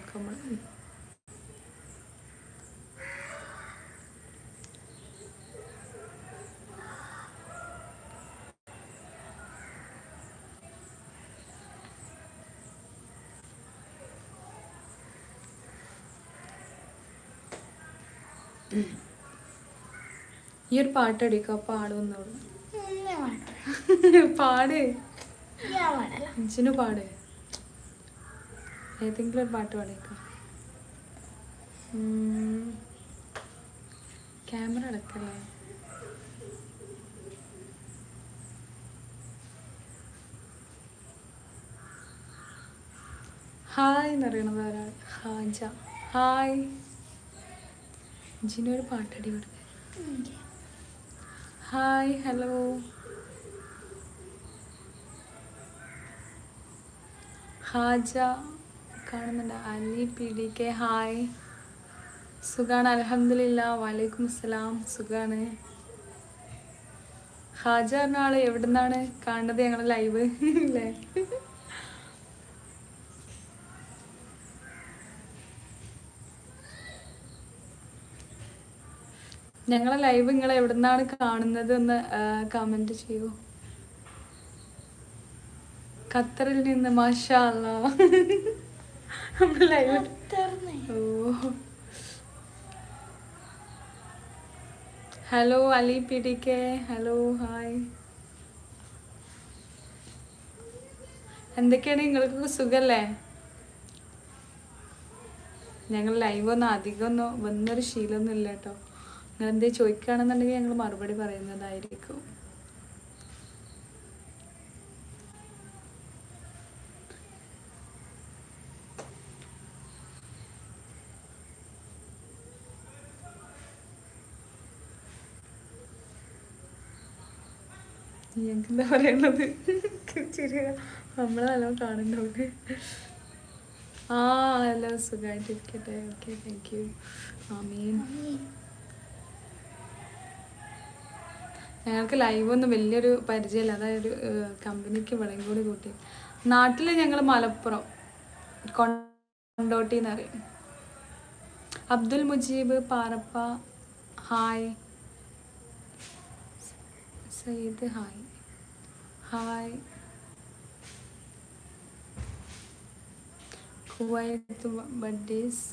നോക്കാം നമ്മൾ ഈ ഒരു പാട്ട് അടിക്കുക പാടുന്നോളൂ പാടേ. പാടേ പാട്. ഏതെങ്കിലും ഒരു പാട്ട് പാടിയേക്കാം. ക്യാമറ അടക്കല്ലേ? ഹായ് എന്ന് അറിയണത് ഒരാൾ ഹാജ ഹായ്. ജിനൊരു പാട്ടടി കൊടുക്കുക ഹായ് ഹലോ. ഹാജ. കാണുന്നുണ്ട്. Ali P D K hi. സുഖാണ് അലഹമില്ല വലൈക്കും അസ്സലാം. സുഖാണ്. ഹാജ പറഞ്ഞ ആൾ എവിടുന്നാണ് കാണുന്നത് ഞങ്ങളെ ലൈവ്? അല്ലേ ഞങ്ങളെ ലൈവ് നിങ്ങൾ എവിടുന്നാണ് കാണുന്നത് എന്ന് കമന്റ് ചെയ്യൂ. ഖത്തറിൽ നിന്ന് മാഷാ അല്ലാ. Hello Ali P D K. Hello hi. എന്തൊക്കെയാണ്? നിങ്ങൾക്ക് സുഖല്ലേ? ഞങ്ങൾ ലൈവൊന്നും അധികം ഒന്നും വന്നൊരു ശീലമൊന്നും ഇല്ല കേട്ടോ. നിങ്ങൾ എന്തേ ചോദിക്കുകയാണെന്നുണ്ടെങ്കിൽ ഞങ്ങൾ മറുപടി പറയുന്നതായിരിക്കും. ഞങ്ങൾക്ക് എന്താ ശരിയാ നമ്മളെ നല്ലോണം കാണുന്നുണ്ട്. ആ ഹലോ സുഖമായിട്ടിരിക്കട്ടെ ഓക്കെ താങ്ക് യു ആമീൻ. ഞങ്ങൾക്ക് ലൈവ് ഒന്നും വലിയൊരു പരിചയമില്ല. അതായത് കമ്പനിക്ക് വിളയും കൂടി കൂട്ടി. നാട്ടിൽ ഞങ്ങൾ മലപ്പുറം. കൊണ്ടോട്ടി എന്ന് പറയും. Abdul Mujeeb Parappa hi. Sayyid hi. Hi Kuwait buddies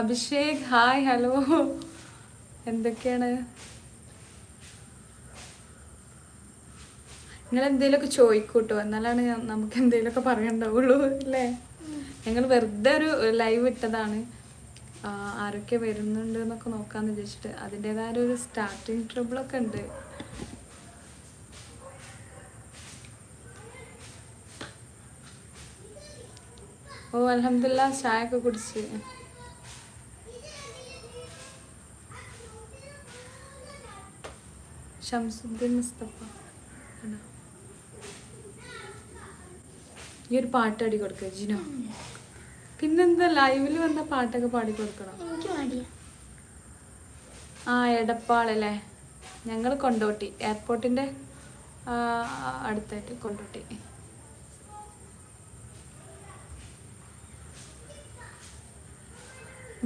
Abhishek hi hello എന്തൊക്കെയാണ്? നിങ്ങൾ എന്തെങ്കിലുമൊക്കെ ചോദിക്കൂട്ടോ. എന്നാലാണ് നമുക്ക് എന്തെങ്കിലുമൊക്കെ പറയണ്ടാവുള്ളൂ അല്ലേ? ഞങ്ങൾ വെറുതെ ഒരു ലൈവ് ഇട്ടതാണ്. ആരൊക്കെ വരുന്നുണ്ട് എന്നൊക്കെ നോക്കാന്ന് വിചാരിച്ചിട്ട് അതിന്റെതായ ഒരു സ്റ്റാർട്ടിങ് ട്രബിളൊക്കെ ഉണ്ട്. ഓ അലഹമില്ല ചായ ഒക്കെ കുടിച്ച്. ഷംസുദ്ദീൻ മുസ്തഫ? ഈ ഒരു പാട്ട് അടി കൊടുക്കുക ജിനോ. പിന്നെന്താ ലൈവിൽ വന്ന പാട്ടൊക്കെ പാടി കൊടുക്കണം. ആ എടപ്പാളല്ലേ? ഞങ്ങൾ കൊണ്ടോട്ടി. എയർപോർട്ടിന്റെ അടുത്തായിട്ട് കൊണ്ടോട്ടി.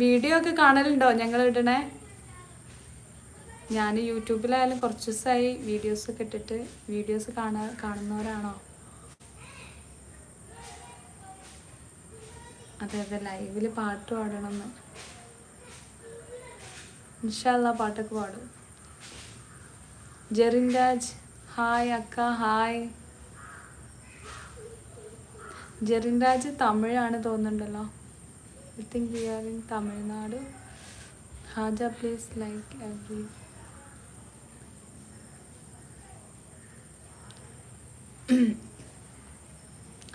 വീഡിയോ ഒക്കെ കാണലുണ്ടോ ഞങ്ങൾ ഇടണേ? ഞാൻ യൂട്യൂബിലായാലും കുറച്ച് ദിവസമായി വീഡിയോസ് ഒക്കെ ഇട്ടിട്ട് വീഡിയോസ് കാണാ കാണുന്നവരാണോ? അതെ അതെ ലൈവിൽ പാട്ട് പാടണമെന്ന് ഇൻഷാല്ല പാട്ടൊക്കെ പാടും. ജെറിൻ രാജ് ഹായ് അക്ക ഹായ്. ജെറിൻ രാജ് തമിഴാണ് തോന്നുന്നുണ്ടല്ലോ. I think we are in Tamil Nadu Haja please like every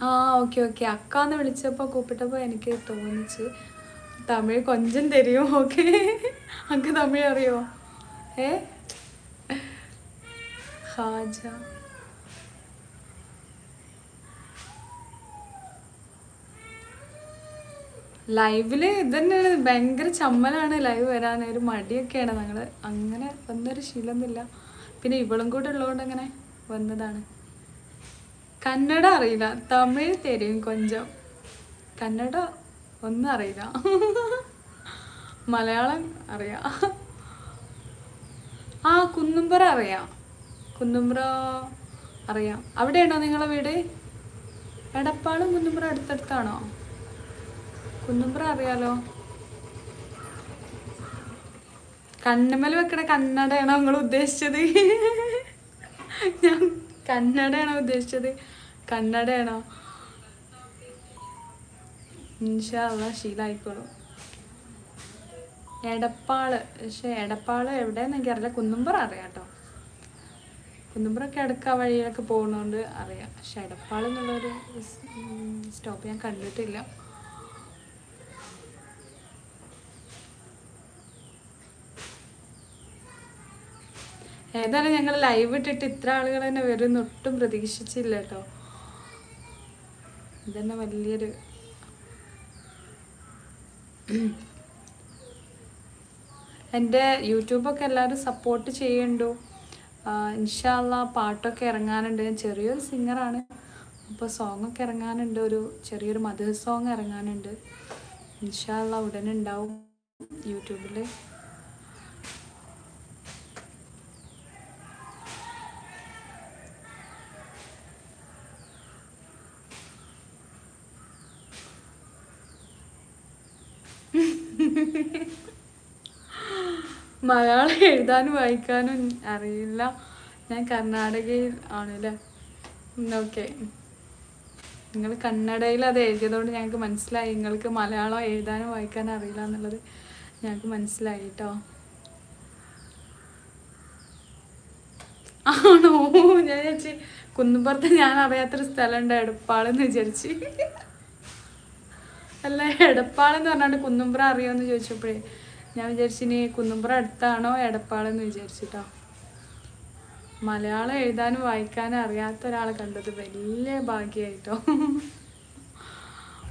ആ ഓക്കെ ഓക്കെ. അക്ക എന്ന് വിളിച്ചപ്പോൾ കൂപ്പിട്ടപ്പോൾ എനിക്ക് തോന്നിച്ച് തമിഴ് കൊഞ്ചം തരുമോ? ഓക്കെ. അക്ക് തമിഴ് അറിയോ? ഏ? ഹാജ. ലൈവിൽ ഇതന്നെയാണ് ഭയങ്കര ചമ്മലാണ് ലൈവ് വരാൻ ഒരു മടിയൊക്കെയാണ്. ഞങ്ങൾ അങ്ങനെ വന്നൊരു ശീലമൊന്നുമില്ല പിന്നെ ഇവളും കൂടെ ഉള്ളതുകൊണ്ട് അങ്ങനെ വന്നതാണ്. കന്നഡ അറിയില്ല. തമിഴ് തരും കൊഞ്ചം. കന്നഡ ഒന്നും അറിയില്ല. മലയാളം അറിയാം. ആ കുന്നുംപുറ അറിയാം. കുന്നുംപുറ അറിയാം. അവിടെയാണോ നിങ്ങളെ വീട്? എടപ്പാളും കുന്നുംപുറ അടുത്തടുത്താണോ? കുന്നുംപുറ അറിയാലോ. കണ്ണുമ്മൽ വെക്കണ കന്നഡയാണോ നിങ്ങൾ ഉദ്ദേശിച്ചത്? കന്നഡയാണോ ഉദ്ദേശിച്ചത്? കന്നഡയാണോ? ഇൻഷാല്ല ശീലായിക്കോളും. എടപ്പാൾ പക്ഷെ എടപ്പാൾ എവിടെയെന്ന് എനിക്കറിയില്ല. കുന്നുംപുറ അറിയാം കേട്ടോ. കുന്നുംപുറൊക്കെ അടുക്ക വഴിയിലൊക്കെ പോകുന്നതുകൊണ്ട് അറിയാം. പക്ഷെ എടപ്പാൾ എന്നുള്ളൊരു സ്റ്റോപ്പ് ഞാൻ കണ്ടിട്ടില്ല. ഏതായാലും ഞങ്ങൾ ലൈവ് ഇട്ടിട്ട് ഇത്ര ആളുകൾ തന്നെ വരും ഒട്ടും പ്രതീക്ഷിച്ചില്ല കേട്ടോ. ഇതന്നെ വലിയൊരു എന്റെ യൂട്യൂബൊക്കെ എല്ലാവരും സപ്പോർട്ട് ചെയ്യുന്നുണ്ടോ? ഇൻഷാല്ല പാട്ടൊക്കെ ഇറങ്ങാനുണ്ട്. ഞാൻ ചെറിയൊരു സിംഗറാണ് അപ്പോൾ സോങ്ങൊക്കെ ഇറങ്ങാനുണ്ട്. ഒരു ചെറിയൊരു മധുര സോങ് ഇറങ്ങാനുണ്ട്. ഇൻഷാല്ല ഉടനെ ഉണ്ടാവും യൂട്യൂബിൽ മലയാളം എഴുതാനും വായിക്കാനും അറിയില്ല. ഞാൻ കർണാടകയിൽ ആണല്ലേ? ഓക്കെ നിങ്ങൾ കന്നഡയിൽ അത് എഴുതിയതുകൊണ്ട് ഞങ്ങൾക്ക് മനസ്സിലായി. നിങ്ങൾക്ക് മലയാളം എഴുതാനും വായിക്കാനും അറിയില്ല എന്നുള്ളത് ഞങ്ങൾക്ക് മനസ്സിലായി കേട്ടോ ആണോ? ഞാൻ ചേച്ചി കുന്നുപുറത്ത് ഞാൻ അറിയാത്തൊരു സ്ഥലമുണ്ട് എടപ്പാളെന്ന് വിചാരിച്ച്. അല്ല എടപ്പാളെന്ന് പറഞ്ഞാണ്ട് കുന്നുംപുറം അറിയാമെന്ന് ചോദിച്ചപ്പോഴേ. ഞാൻ വിചാരിച്ചിനി കുന്നുംപുറം അടുത്താണോ എടപ്പാളെന്ന് വിചാരിച്ചിട്ടോ. മലയാളം എഴുതാനും വായിക്കാനും അറിയാത്ത ഒരാളെ കണ്ടത് വലിയ ഭാഗ്യമായിട്ടോ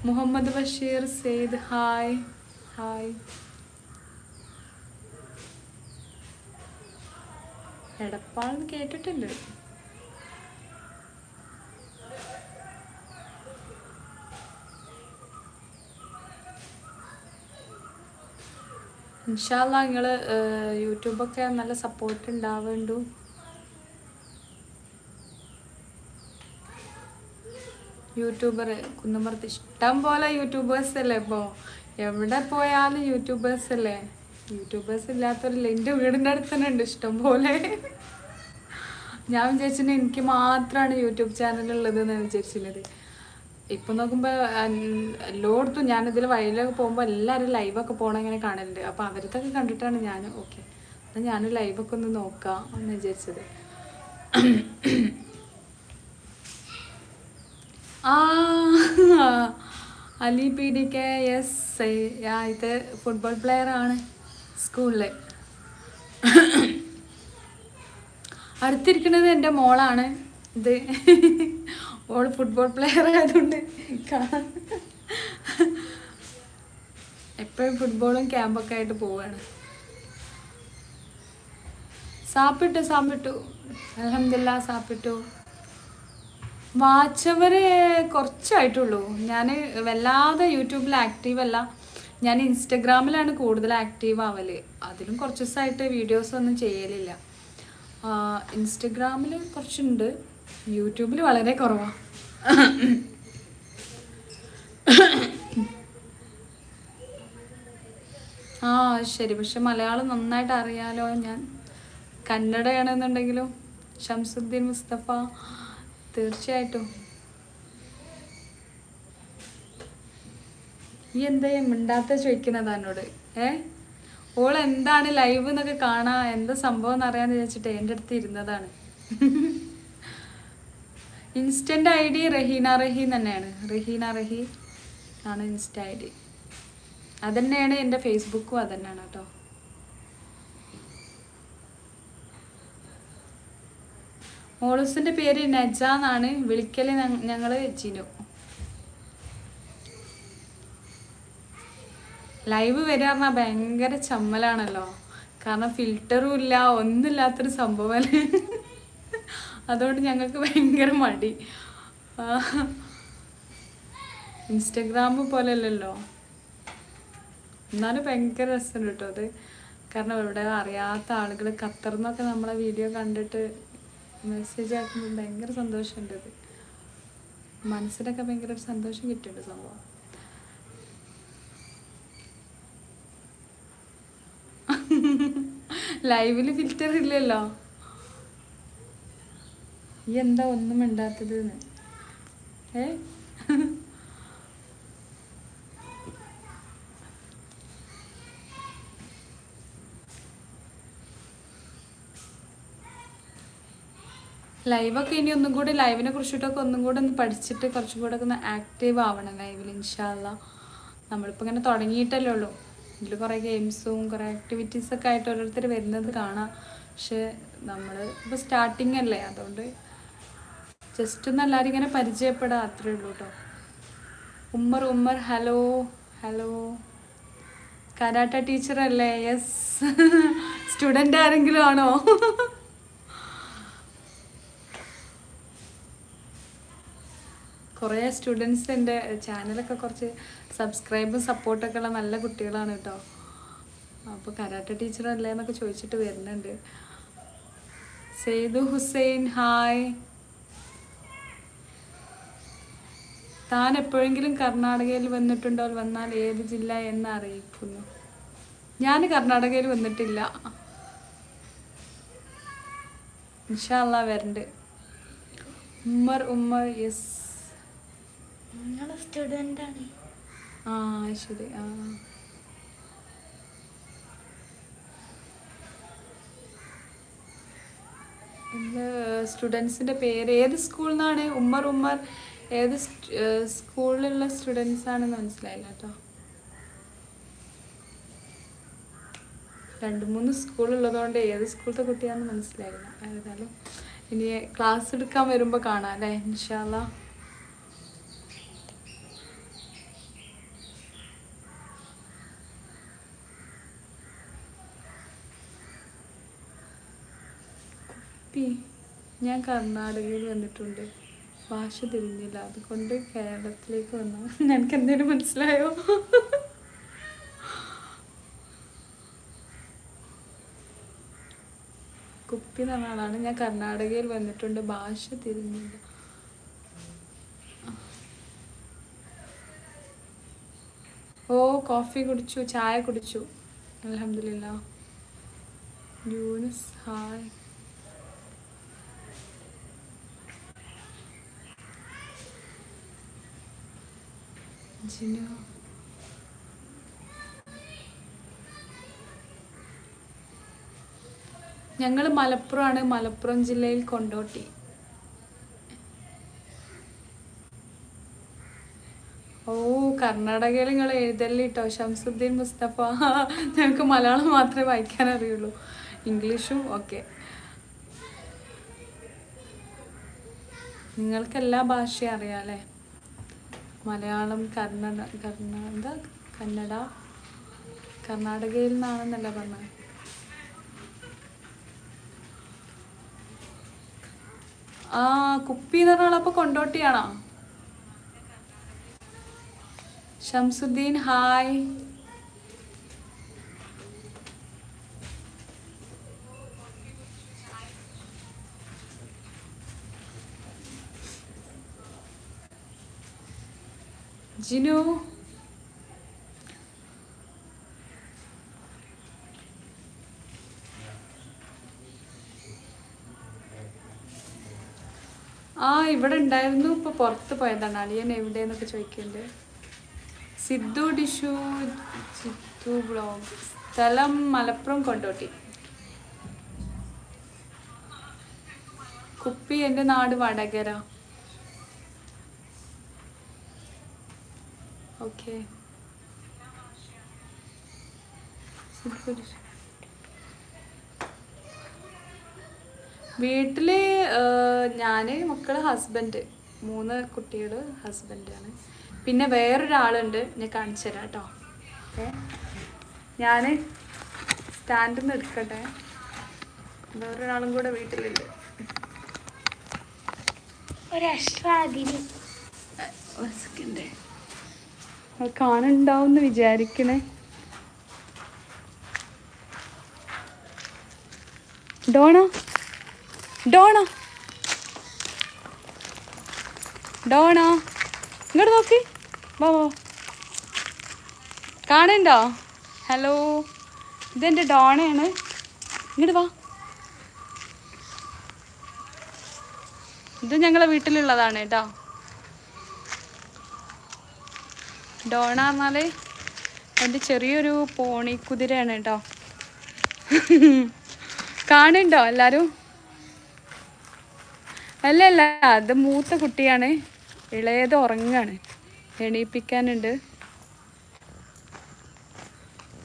മുഹമ്മദ് ബഷീർ സെയ്ദ് ഹായ് ഹായ്. എടപ്പാളെന്ന് കേട്ടിട്ടുണ്ട്. ഇൻഷാല്ല നിങ്ങൾ യൂട്യൂബൊക്കെ നല്ല സപ്പോർട്ട് ഉണ്ടാവേണ്ടു യൂട്യൂബർ കുന്നുമർത്ത് ഇഷ്ടം പോലെ യൂട്യൂബേഴ്സ് അല്ലേ ഇപ്പോൾ എവിടെ പോയാലും യൂട്യൂബേഴ്സ് അല്ലേ യൂട്യൂബേഴ്സ് ഇല്ലാത്തവരില്ല എന്റെ വീടിന്റെ അടുത്ത് തന്നെ ഉണ്ട് ഇഷ്ടം പോലെ. ഞാൻ വിചാരിച്ചിട്ട് എനിക്ക് മാത്രമാണ് യൂട്യൂബ് ചാനലുള്ളത് എന്നാണ് വിചാരിച്ചിരുന്നത് ഇപ്പം നോക്കുമ്പോൾ എല്ലായിടത്തും ഞാനിതിൽ വഴിയിലൊക്കെ പോകുമ്പോൾ എല്ലാവരും ലൈവൊക്കെ പോകണം ഇങ്ങനെ കാണലുണ്ട്. അപ്പോൾ അവരത്തൊക്കെ കണ്ടിട്ടാണ് ഞാൻ ഓക്കെ. എന്നാൽ ഞാൻ ലൈവൊക്കെ ഒന്ന് നോക്കാം എന്ന് വിചാരിച്ചത്. ആ Ali P D K S ഇത് ഫുട്ബോൾ പ്ലെയർ ആണ് സ്കൂളിൽ അടുത്തിരിക്കുന്നത് എന്റെ മോളാണ് ഇത്. ഓൾ ഫുട്ബോൾ പ്ലെയർ ആയതുകൊണ്ട് എപ്പോഴും ഫുട്ബോളും ക്യാമ്പൊക്കെ ആയിട്ട് പോവാണ്. സാപ്പിട്ടു സാപ്പിട്ടു അലഹമില്ല സാപ്പിട്ടു. വാച്ചവര് കുറച്ചായിട്ടുള്ളൂ. ഞാൻ വല്ലാതെ യൂട്യൂബിൽ ആക്റ്റീവ് അല്ല. ഞാൻ ഇൻസ്റ്റഗ്രാമിലാണ് കൂടുതൽ ആക്റ്റീവ് ആവൽ. അതിലും കുറച്ച് ദിവസമായിട്ട് വീഡിയോസ് ഒന്നും ചെയ്യലില്ല. ഇൻസ്റ്റഗ്രാമിൽ കുറച്ചുണ്ട്. യൂട്യൂബിൽ വളരെ കുറവാ. ആ ശരി. പക്ഷെ മലയാളം നന്നായിട്ട് അറിയാലോ ഞാൻ. കന്നഡയാണെന്നുണ്ടെങ്കിലും ഷംസുദ്ദീൻ മുസ്തഫ തീർച്ചയായിട്ടും. ഈ എന്താ മിണ്ടാത്ത ചോദിക്കുന്നത് എന്നോട് ഏ? ഓൾ എന്താണ് ലൈവ് എന്നൊക്കെ കാണാ. എന്താ സംഭവം എന്ന് അറിയാന്ന് വിചാരിച്ചിട്ട് എന്റെ അടുത്ത് ഇരുന്നതാണ്. Instant I D Raheena Raheen തന്നെയാണ്. റഹീന റഹി ആണ് ഇൻസ്റ്റ ഐ ഡി. അതന്നെയാണ് എന്റെ ഫേസ്ബുക്കും അതന്നെയാണ് കേട്ടോ. മോളൂസിന്റെ പേര് നജ എന്നാണ്. വിളിക്കൽ ഞങ്ങൾ ചിനു. ലൈവ് വരിക പറഞ്ഞാൽ ഭയങ്കര ചമ്മലാണല്ലോ. കാരണം ഫിൽറ്ററും ഇല്ല ഒന്നുമില്ലാത്തൊരു സംഭവമല്ലേ അതുകൊണ്ട് ഞങ്ങൾക്ക് ഭയങ്കര മടി. ഇൻസ്റ്റഗ്രാം പോലെയല്ലല്ലോ. എന്നാലും ഭയങ്കര രസമുണ്ട് കേട്ടോ അത്. കാരണം ഇവിടെ അറിയാത്ത ആളുകൾ കത്തർന്നൊക്കെ നമ്മളെ വീഡിയോ കണ്ടിട്ട് മെസ്സേജ് ആക്കുമ്പോൾ ഭയങ്കര സന്തോഷമുണ്ട് അത്. മനസ്സിനൊക്കെ ഭയങ്കര ഒരു സന്തോഷം കിട്ടിയിട്ടുണ്ട് സംഭവം. ലൈവിൽ ഫിൽറ്റർ ഇല്ലല്ലോ. ഈ എന്താ ഒന്നും മിണ്ടാത്തത് ഏ? ലൈവൊക്കെ ഇനി ഒന്നും കൂടി ലൈവിനെ കുറിച്ചിട്ടൊക്കെ ഒന്നും കൂടെ ഒന്ന് പഠിച്ചിട്ട് കുറച്ചും കൂടെ ഒക്കെ ഒന്ന് ആക്റ്റീവ് ആവണം ലൈവിൽ ഇൻഷാല്ല നമ്മളിപ്പോൾ ഇങ്ങനെ തുടങ്ങിയിട്ടല്ലേ ഉള്ളൂ. ഇതിൽ കുറേ ഗെയിംസും കുറേ ആക്ടിവിറ്റീസൊക്കെ ആയിട്ട് ഓരോരുത്തർ വരുന്നത് കാണാം. പക്ഷെ നമ്മൾ ഇപ്പോൾ സ്റ്റാർട്ടിങ് അല്ലേ അതുകൊണ്ട് ജസ്റ്റ് ഒന്ന് എല്ലാവരും ഇങ്ങനെ പരിചയപ്പെടാം അത്രേ ഉള്ളൂ കേട്ടോ Ummer Ummer hello hello. Karate teacher അല്ലേ? യെസ് സ്റ്റുഡന്റ് ആരെങ്കിലും ആണോ? കുറേ സ്റ്റുഡൻസ് എന്റെ ചാനലൊക്കെ കുറച്ച് സബ്സ്ക്രൈബും സപ്പോർട്ടൊക്കെ ഉള്ള നല്ല കുട്ടികളാണ് കേട്ടോ അപ്പോൾ കരാട്ട ടീച്ചർ അല്ലേ എന്നൊക്കെ ചോദിച്ചിട്ട് വരുന്നുണ്ട്. സെയ്ദു ഹുസൈൻ ഹായ് താൻ എപ്പോഴെങ്കിലും കർണാടകയിൽ വന്നിട്ടുണ്ടോ? വന്നാൽ ഏത് ജില്ല എന്ന് അറിയിക്കുന്നു. ഞാൻ കർണാടകയിൽ വന്നിട്ടില്ല. ഇൻഷാല്ല വരണ്ട്. ഉമ്മർ ഉമ്മർ യെസ്. ആ ശരി. ആ. സ്റ്റുഡൻസിന്റെ സ്റ്റുഡൻസിന്റെ പേര് ഏത് സ്കൂളിൽ നിന്നാണ് ഉമ്മർ ഉമ്മർ ഏത് സ്കൂളിലുള്ള സ്റ്റുഡൻസ് ആണെന്ന് മനസ്സിലായില്ല കേട്ടോ. രണ്ട് മൂന്ന് സ്കൂളുള്ളതുകൊണ്ട് ഏത് സ്കൂളിലത്തെ കുട്ടിയാണെന്ന് മനസ്സിലായില്ല. ഏതായാലും ഇനി ക്ലാസ് എടുക്കാൻ വരുമ്പോൾ കാണാം അല്ലേ? ഇൻഷാല്ല ഞാൻ കർണാടകയിൽ വന്നിട്ടുണ്ട്. ഭാഷ തിരിഞ്ഞില്ല അതുകൊണ്ട് കേരളത്തിലേക്ക് വന്നു. എനിക്ക് എന്തെങ്കിലും മനസ്സിലായോ? കുപ്പി എന്ന ആളാണ്. ഞാൻ കർണാടകയിൽ വന്നിട്ടുണ്ട്. ഭാഷ തിരിഞ്ഞില്ല ഓ കോഫി കുടിച്ചു ചായ കുടിച്ചു. അലഹമില്ല യൂനസ് ഹായ്. ജിനു ഞങ്ങൾ മലപ്പുറമാണ്. മലപ്പുറം ജില്ലയിൽ കൊണ്ടോട്ടി. ഓ കർണാടകയിൽ നിങ്ങൾ എഴുതല്ലേ കേട്ടോ ഷംസുദ്ദീൻ മുസ്തഫ. ഞങ്ങൾക്ക് മലയാളം മാത്രമേ വായിക്കാൻ അറിയുള്ളൂ. ഇംഗ്ലീഷും ഓക്കെ നിങ്ങൾക്ക് എല്ലാ ഭാഷയും അറിയാം അല്ലേ? മലയാളം കർണ കർണ എന്താ? കന്നഡ. കർണാടകയിൽ നിന്നാണെന്നല്ല പറഞ്ഞത്. ആ കുപ്പി എന്ന് പറഞ്ഞാൽ അപ്പൊ കൊണ്ടോട്ടിയാണോ? ഷംസുദ്ദീൻ ഹായ്. ജിനു? ആ ഇവിടെ ഉണ്ടായിരുന്നു. ഇപ്പൊ പുറത്ത് പോയതാണ്. അളിയൻ എവിടെയെന്നൊക്കെ ചോദിക്കുന്നുണ്ട്. സിദ്ധു ഡിഷു ചിത്തു ബ്ലോഗ് സ്ഥലം മലപ്പുറം കൊണ്ടോട്ടി. കുപ്പി എന്റെ നാട് വടകര. ഓക്കെ വീട്ടിൽ ഞാൻ മക്കൾ ഹസ്ബൻഡ് മൂന്ന് കുട്ടികൾ ഹസ്ബൻഡാണ് പിന്നെ വേറൊരാളുണ്ട്. ഞാൻ കാണിച്ചു തരാം കേട്ടോ ഓക്കെ. ഞാൻ സ്റ്റാൻഡിൽ നിന്ന് എടുക്കട്ടെ. വേറൊരാളും കൂടെ വീട്ടിലുണ്ട് ഒരു എക്സ്ട്രാ അതിന് ഒരു സെക്കൻഡ് കാണുന്നുണ്ടാവും വിചാരിക്കണേ. Donna Donna. ഡോണ ഇങ്ങോട്ട് നോക്കി. വാ വാ കാണുന്നുണ്ടോ? ഹലോ ഇതെന്റെ ഡോണയാണ്. ഇങ്ങോട്ട് വാ. ഇത് ഞങ്ങളെ വീട്ടിലുള്ളതാണ് കേട്ടോ. ഡോണ പറഞ്ഞാൽ എന്റെ ചെറിയൊരു പോണി കുതിരയാണ് കേട്ടോ. കാണുന്നുണ്ടോ എല്ലാരും അല്ല അല്ല അത് മൂത്ത കുട്ടിയാണ്. ഇളയത് ഉറങ്ങാണ്. എണീപ്പിക്കാനുണ്ട്.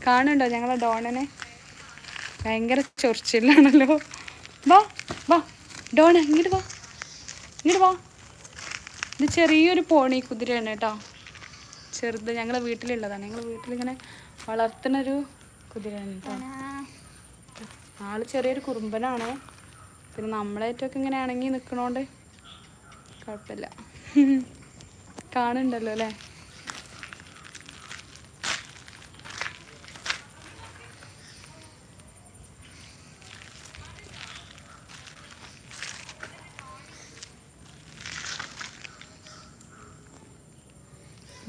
കാണുന്നുണ്ടോ ഞങ്ങളെ ഡോണനെ? ഭയങ്കര ചൊറിച്ചിലാണല്ലോ. വാ വാ ഡോണ ഇങ്ങോട്ട് വാ ഇങ്ങോട്ട് വാ. ഇത് ചെറിയൊരു പോണി കുതിരയാണ് കേട്ടോ. ചെറുത് ഞങ്ങളെ വീട്ടിലുള്ളതാണ്. ഞങ്ങൾ വീട്ടിലിങ്ങനെ വളർത്തുന്നൊരു കുതിരയാണ് കേട്ടോ ആൾ ചെറിയൊരു കുറുമ്പനാണ്. പിന്നെ നമ്മളേറ്റൊക്കെ ഇങ്ങനെ ഇണങ്ങി നിൽക്കണോണ്ട് കുഴപ്പമില്ല. കാണുന്നുണ്ടല്ലോ അല്ലേ?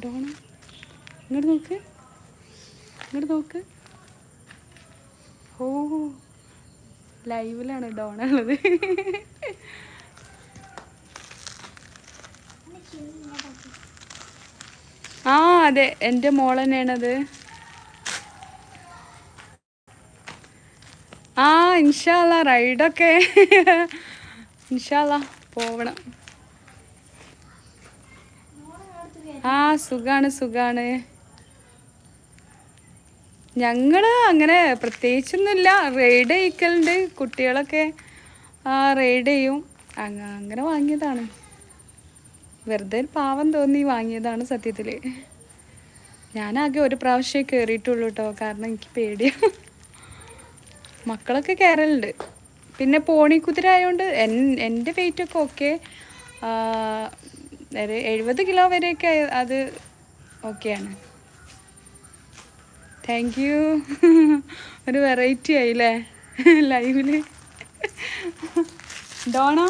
ഡോണ ഇങ്ങോട്ട് നോക്ക്. ഇങ്ങോട്ട് നോക്ക്. ഓ ലൈവിലാണ് ഡോണ ഉള്ളത്. ആ അതെ എന്റെ മോൾ തന്നെയാണത്. ആ ഇൻഷാല്ല റൈഡൊക്കെ. ഇൻഷാല്ല പോവണം ആ സുഖാണ് സുഖാണ്. ഞങ്ങൾ അങ്ങനെ പ്രത്യേകിച്ചൊന്നുമില്ല. റെയ്ഡ് ചെയ്യിക്കലുണ്ട് കുട്ടികളൊക്കെ റെയ്ഡ് ചെയ്യും. അങ്ങ- അങ്ങനെ വാങ്ങിയതാണ്. വെറുതെ പാവം തോന്നി വാങ്ങിയതാണ് സത്യത്തിൽ ഞാനാകെ ഒരു പ്രാവശ്യമേ കയറിയിട്ടുള്ളൂ കേട്ടോ കാരണം എനിക്ക് പേടിയാണ് മക്കളൊക്കെ കയറലുണ്ട് പിന്നെ പോണിക്കുതിരായതുകൊണ്ട് എൻ എന്റെ വെയിറ്റൊക്കെ ഓക്കെ ഒരു എഴുപത് കിലോ വരെയൊക്കെ അത് ഓക്കെയാണ്. താങ്ക് യു ഒരു വെറൈറ്റി ആയില്ലേ ലൈവിൽ ഡോണോ?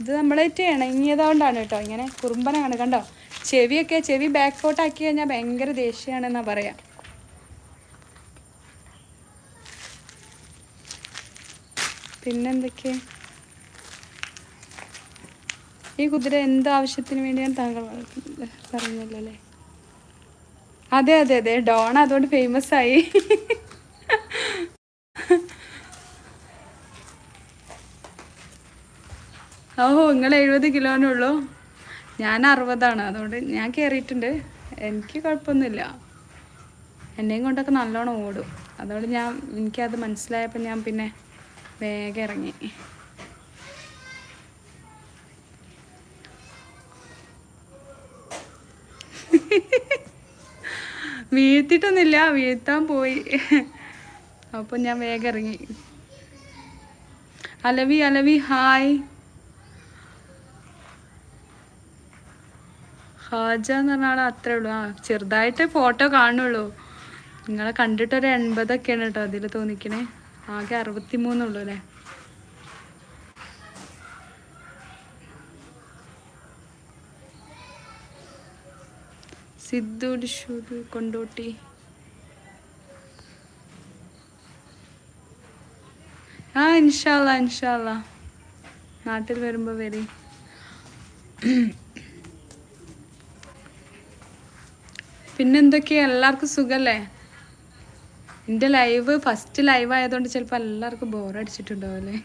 ഇത് നമ്മളായിട്ട് ഇണങ്ങിയതുകൊണ്ടാണ് കേട്ടോ. ഇങ്ങനെ കുറുമ്പനാണ് കണ്ടോ? ചെവിയൊക്കെ ചെവി ബാക്ക് ആക്കി കഴിഞ്ഞാൽ ഭയങ്കര ദേഷ്യമാണെന്നാ പറയാം. പിന്നെന്തൊക്കെ ഈ കുതിര എന്ത് ആവശ്യത്തിന് വേണ്ടിയാണ് താങ്കൾ പറഞ്ഞല്ലോ അല്ലേ അതെ അതെ അതെ. ഡോൺ അതുകൊണ്ട് ഫേമസ് ആയി. ഓഹോ നിങ്ങൾ എഴുപത് കിലോനേ ഉള്ളൂ. ഞാൻ അറുപതാണ്. അതുകൊണ്ട് ഞാൻ കയറിയിട്ടുണ്ട് എനിക്ക് കുഴപ്പമൊന്നുമില്ല. എന്നെയും കൊണ്ടൊക്കെ നല്ലോണം ഓടും. അതുകൊണ്ട് ഞാൻ എനിക്കത് മനസ്സിലായപ്പോൾ ഞാൻ പിന്നെ വേഗം ഇറങ്ങി. വീഴ്ത്തിട്ടൊന്നുമില്ല വീഴ്ത്താൻ പോയി. അപ്പോൾ ഞാൻ വേഗം ഇറങ്ങി. അലവി അലവി ഹായ്. ഹാജ എന്ന് പറഞ്ഞാൽ അത്രേ ഉള്ളൂ. ആ ചെറുതായിട്ട് ഫോട്ടോ കാണുള്ളൂ. നിങ്ങളെ കണ്ടിട്ടൊരു എൺപതൊക്കെയാണ് കേട്ടോ അതിൽ തോന്നിക്കണേ. ആകെ അറുപത്തി മൂന്നുള്ളൂ അല്ലേ? സിദ്ധു ഡിഷൂദ് കൊണ്ടോട്ടി. ആ ഇൻഷാല്ല ഇൻഷാല്ല നാട്ടിൽ വരുമ്പോൾ വരി. പിന്നെന്തൊക്കെയാ? എല്ലാവർക്കും സുഖല്ലേ? എന്റെ ലൈവ് ഫസ്റ്റ് ലൈവ് ആയതുകൊണ്ട് ചിലപ്പോൾ എല്ലാവർക്കും ബോറടിച്ചിട്ടുണ്ടാവും അല്ലേ?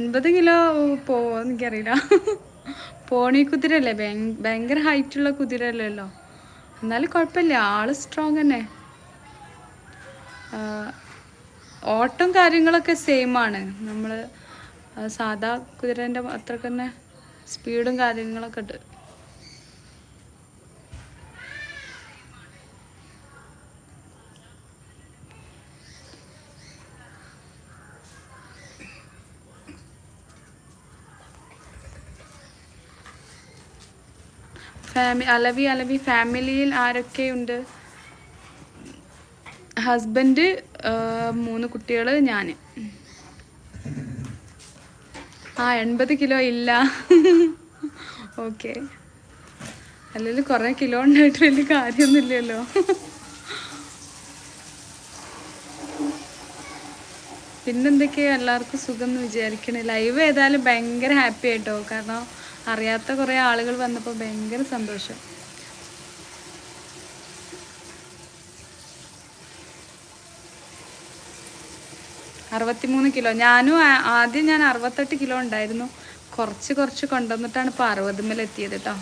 എൺപത് കിലോ പോവോ എനിക്കറിയില്ല. പോണി കുതിരല്ലേ? ഭയങ്ക- ഭയങ്കര ഹൈറ്റുള്ള കുതിരല്ലല്ലോ. എന്നാലും കുഴപ്പമില്ല. ആൾ സ്ട്രോങ് തന്നെ. ഓട്ടം കാര്യങ്ങളൊക്കെ സെയിം ആണ്. നമ്മൾ സാധാ കുതിരേന്റെ അത്രയ്ക്ക് തന്നെ സ്പീഡും കാര്യങ്ങളൊക്കെ ഉണ്ട്. ഫാമി അലവി അലവി ഫാമിലിയിൽ ആരൊക്കെയുണ്ട്? ഹസ്ബൻഡ് മൂന്ന് കുട്ടികൾ ഞാൻ ആ എൺപത് കിലോ ഇല്ല. ഓക്കെ. അല്ലെങ്കിൽ കുറേ കിലോ ഉണ്ടായിട്ട് വലിയ കാര്യമൊന്നുമില്ലല്ലോ. പിന്നെന്തൊക്കെയാ? എല്ലാവർക്കും സുഖം എന്ന് വിചാരിക്കണേ. ലൈവ് ഏതായാലും ഭയങ്കര ഹാപ്പി ആയിട്ടോ? കാരണം അറിയാത്ത കുറേ ആളുകൾ വന്നപ്പോൾ ഭയങ്കര സന്തോഷം. അറുപത്തിമൂന്ന് കിലോ. ഞാനും ആദ്യം ഞാൻ അറുപത്തെട്ട് കിലോ ഉണ്ടായിരുന്നു. കുറച്ച് കുറച്ച് കൊണ്ടുവന്നിട്ടാണ് ഇപ്പോൾ അറുപതുമ്മൽ എത്തിയത് കേട്ടോ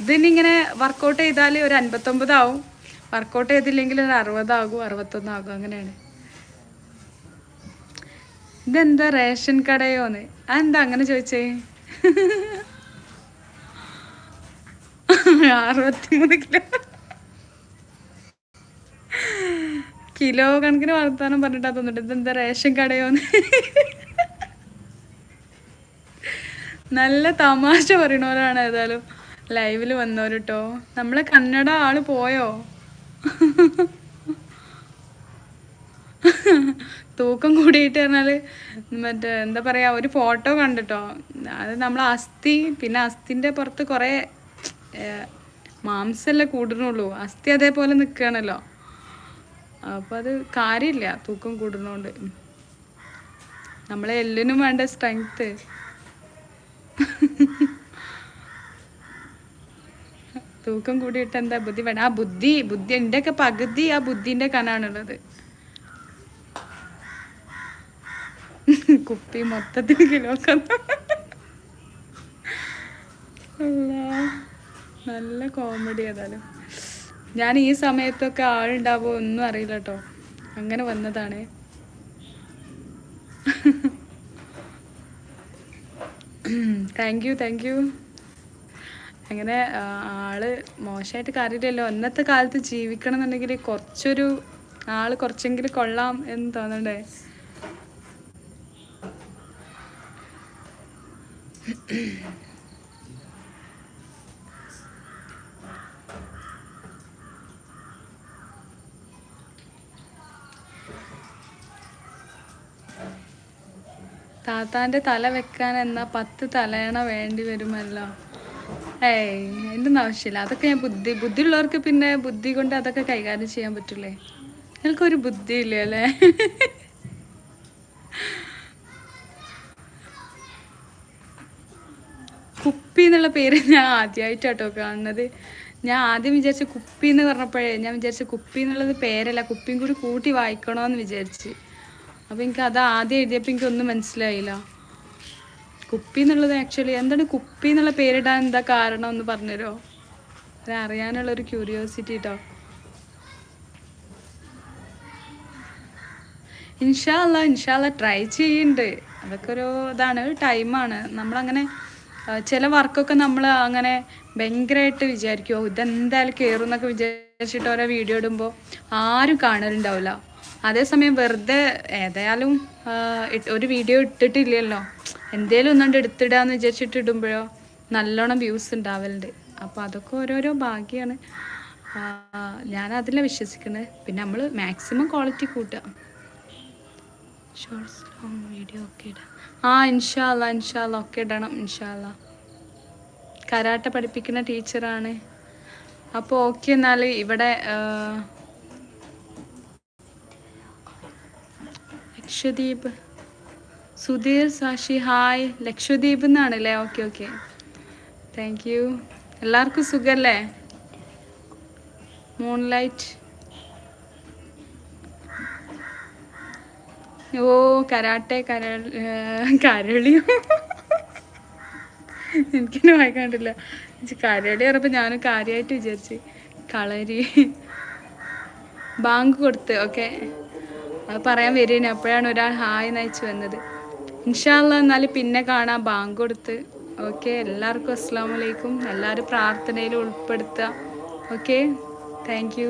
ഇതിനിങ്ങനെ വർക്കൗട്ട് ചെയ്താൽ ഒരു അൻപത്തൊമ്പതാവും വർക്കൗട്ട് ചെയ്തില്ലെങ്കിൽ ഒരു അറുപതാകും അറുപത്തൊന്നാകും അങ്ങനെയാണ്. ഇതെന്താ റേഷൻ കടയോന്ന്? അതെന്താ അങ്ങനെ ചോദിച്ചേ? അറുപത്തിമൂന്ന് കിലോ കിലോ കണക്കിന് വർത്താനം പറഞ്ഞിട്ടാ തോന്നിട്ട് ഇതെന്താ റേഷൻ കടയോന്ന്? നല്ല തമാശ പറയണവരാണ് ഏതായാലും ലൈവിൽ വന്നോ കേട്ടോ നമ്മളെ കന്നഡ ആൾ പോയോ? തൂക്കം കൂടിയിട്ട് പറഞ്ഞാൽ മറ്റേ എന്താ പറയുക ഒരു ഫോട്ടോ കണ്ടിട്ടോ. അത് നമ്മൾ അസ്ഥി പിന്നെ അസ്ഥിന്റെ പുറത്ത് കുറേ മാംസമല്ലേ കൂടുന്നുള്ളൂ അസ്ഥി അതേപോലെ നിൽക്കുകയാണല്ലോ അപ്പോൾ അത് കാര്യമില്ല തൂക്കം കൂടുന്നോണ്ട് നമ്മളെ എല്ലിനും വേണ്ട സ്ട്രെങ്ത് തൂക്കം കൂടിയിട്ട് എന്താ ബുദ്ധി വേണം? ആ ബുദ്ധി ബുദ്ധി എന്റെയൊക്കെ പകുതി ആ ബുദ്ധിന്റെ കനാണുള്ളത്. കുപ്പി മൊത്തത്തിൽ കിലോ നല്ല കോമഡി ഏതായാലും. ഞാൻ ഈ സമയത്തൊക്കെ ആളുണ്ടാവോ ഒന്നും അറിയില്ല കേട്ടോ അങ്ങനെ വന്നതാണ്. താങ്ക് യു താങ്ക് യു അങ്ങനെ ആൾ മോശമായിട്ട് കാര്യമില്ലല്ലോ. അന്നത്തെ കാലത്ത് ജീവിക്കണം എന്നുണ്ടെങ്കിൽ കുറച്ചൊരു ആൾ കുറച്ചെങ്കിലും കൊള്ളാം എന്ന് തോന്നണ്ടേ? താത്താന്റെ തല വെക്കാൻ എന്നാ പത്ത് തലയണ വേണ്ടി വരുമല്ലോ. ഏയ് ഒന്നും ആവശ്യമില്ല. അതൊക്കെ ഞാൻ ബുദ്ധി ബുദ്ധിയുള്ളവർക്ക് പിന്നെ ബുദ്ധി കൊണ്ട് അതൊക്കെ കൈകാര്യം ചെയ്യാൻ പറ്റില്ലേ നിനക്കൊരു ബുദ്ധി ഇല്ലേ അല്ലേ കുപ്പി എന്നുള്ള പേര് ഞാൻ ആദ്യമായിട്ടാട്ടോ കാണുന്നത്. ഞാൻ ആദ്യം വിചാരിച്ച കുപ്പി എന്ന് പറഞ്ഞപ്പോഴേ ഞാൻ വിചാരിച്ച കുപ്പി എന്നുള്ളത് പേരല്ല കുപ്പിയും കൂടി കൂട്ടി വായിക്കണമെന്ന് വിചാരിച്ച്. അപ്പം എനിക്ക് അത് ആദ്യം എഴുതിയപ്പോൾ എനിക്കൊന്നും മനസ്സിലായില്ല. കുപ്പി എന്നുള്ളത് ആക്ച്വലി എന്താണ് കുപ്പി എന്നുള്ള പേരിടാൻ എന്താ കാരണം എന്ന് പറഞ്ഞുതരോ അത് അറിയാനുള്ളൊരു ക്യൂരിയോസിറ്റി കേട്ടോ ഇൻഷാല്ല ഇൻഷാല്ല ട്രൈ ചെയ്യുന്നുണ്ട് അതൊക്കെ ഒരു ഇതാണ് ടൈമാണ് നമ്മളങ്ങനെ ചില വർക്കൊക്കെ നമ്മൾ അങ്ങനെ ഭയങ്കരമായിട്ട് വിചാരിക്കുമോ ഇതെന്തായാലും കയറും എന്നൊക്കെ വിചാരിച്ചിട്ട് ഓരോ വീഡിയോ ഇടുമ്പോൾ ആരും കാണലുണ്ടാവില്ല അതേസമയം വെറുതെ ഏതായാലും ഒരു വീഡിയോ ഇട്ടിട്ടില്ലല്ലോ എന്തേലും ഒന്നുകൊണ്ട് എടുത്തിടാന്ന് വിചാരിച്ചിട്ട് ഇടുമ്പോഴോ നല്ലോണം വ്യൂസ് ഉണ്ടാവലുണ്ട് അപ്പോൾ അതൊക്കെ ഓരോരോ ഭാഗ്യമാണ് ഞാൻ അതിലാണ് വിശ്വസിക്കുന്നത് പിന്നെ നമ്മൾ മാക്സിമം ക്വാളിറ്റി കൂട്ടുക ഷോർട്സ് ലോങ് വീഡിയോ ഒക്കെ ഇടാം. ആ ഇൻഷാല്ല ഇൻഷാല്ല ഒക്കെ ഇടണം ഇൻഷാല്ല കരാട്ട പഠിപ്പിക്കുന്ന ടീച്ചറാണ്. അപ്പോൾ ഓക്കെ എന്നാൽ ഇവിടെ ലക്ഷദ്വീപ്. സുധീർ സാക്ഷി ഹായ്. ലക്ഷദ്വീപ് എന്നാണല്ലേ ഓക്കെ ഓക്കെ. താങ്ക് യു എല്ലാവർക്കും സുഖല്ലേ? മൂൺലൈറ്റ് ഓ കരാട്ടെ കര കരളിയും? എനിക്കെന്നെ വായിക്കാണ്ടില്ല കരളി പറഞ്ഞപ്പോൾ ഞാനും കാര്യമായിട്ട് വിചാരിച്ച്. കളരി. ബാങ്ക് കൊടുത്ത് ഓക്കെ. അത് പറയാൻ വരുന്നേ അപ്പോഴാണ് ഒരാൾ ഹായ് നയിച്ചു വന്നത്. ഇൻഷാല്ല എന്നാൽ പിന്നെ കാണാം. ബാങ്ക് കൊടുത്ത്. ഓക്കെ എല്ലാവർക്കും അസ്സാം വലൈക്കും എല്ലാവരും പ്രാർത്ഥനയിൽ ഉൾപ്പെടുത്തുക. Okay thank